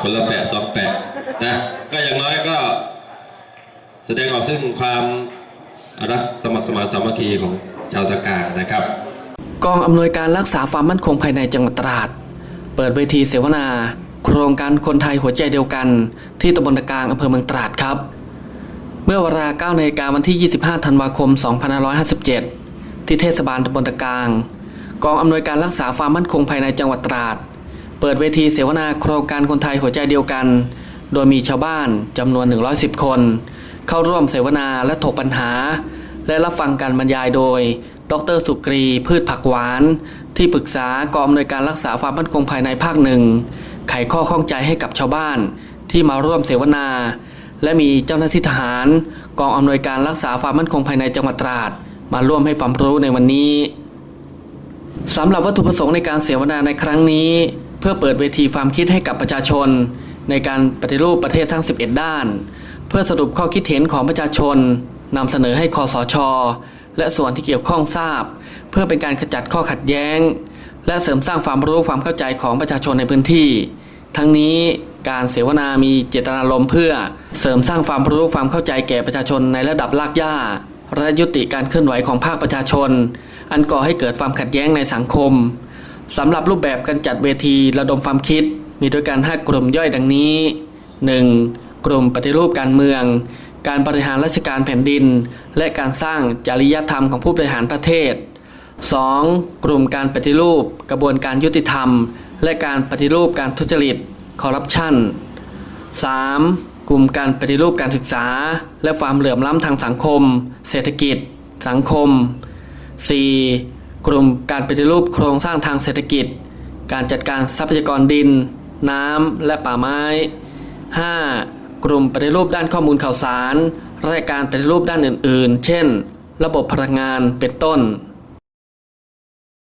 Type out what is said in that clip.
คนละแปะสองแปะนะก็อย่างน้อยก็ แสดงออกซึ่งความรักสมัครสมานสามัคคีของชาวตะการนะครับ กองอำนวยการรักษาความมั่นคงภายในจังหวัดตราด เปิดเวทีเสวนา โครงการคนไทยหัวใจเดียวกัน ที่ตำบลตะกางอำเภอเมืองตราดครับ เมื่อเวลา9นาฬิกาวันที่ 25 ธันวาคม 2557 ที่เทศบาลตำบลตะกาง กองอำนวยการรักษาความมั่นคงภายในจังหวัดตราด เปิดเวทีเสวนาโครงการคนไทยหัวใจเดียวกัน โดยมีชาวบ้านจำนวน 110 คน เข้าร่วมเสวนาและถกปัญหา และรับฟังการบรรยายโดย ดรสุกรี พืชผักหวาน ที่ปรึกษากองอำนวยการรักษาความมั่นคงภายในภาคหนึ่ง ไขข้อข้องใจให้กับชาวบ้านที่มาร่วมเสวนา และมีเจ้าหน้าที่ทหาร กองอำนวยการรักษาความมั่นคงภายในจังหวัดตราด มาร่วมให้ความรู้ในวันนี้สำหรับวัตถุประสงค์ในการเสวนาในครั้งนี้ พื่อเปิดเวทีความคิดให้กับประชาชน ในการปฏิรูปประเทศทั้ง 11 ด้าน เพื่อสรุปข้อคิดเห็นของประชาชนนำเสนอให้คอสช และส่วนที่เกี่ยวข้องทราบ เพื่อเป็นการขจัดข้อขัดแย้ง และเสริมสร้างความรู้ความเข้าใจของประชาชนในพื้นที่ ทั้งนี้การเสวนามีเจตนารมณ์เพื่อเสริมสร้างความรู้ความเข้าใจแก่ประชาชนในระดับรากหญ้าและยุติการเคลื่อนไหวของภาคประชาชน อันก่อให้เกิดความขัดแย้งในสังคม สำหรับรูปแบบการจัดเวทีระดมความคิด มีด้วยกัน 5 กลุ่มย่อยดังนี้ 1. กลุ่มปฏิรูปการเมือง การบริหารราชการแผ่นดิน และการสร้างจริยธรรมของผู้บริหารประเทศ 2. กลุ่มการปฏิรูป กระบวนการยุติธรรม และการปฏิรูปการทุจริตคอร์รัปชัน 3. กลุ่มการปฏิรูปการศึกษา และความเหลื่อมล้ำทางสังคม เศรษฐกิจ สังคม 4. กลุ่มการปฏิรูปโครงสร้างทางเศรษฐกิจ การจัดการทรัพยากรดิน น้ำ และป่าไม้ 5. กลุ่มปฏิรูปด้านข้อมูลข่าวสาร รายการปฏิรูปด้านอื่น ๆ เช่น ระบบพลังงานเป็นต้น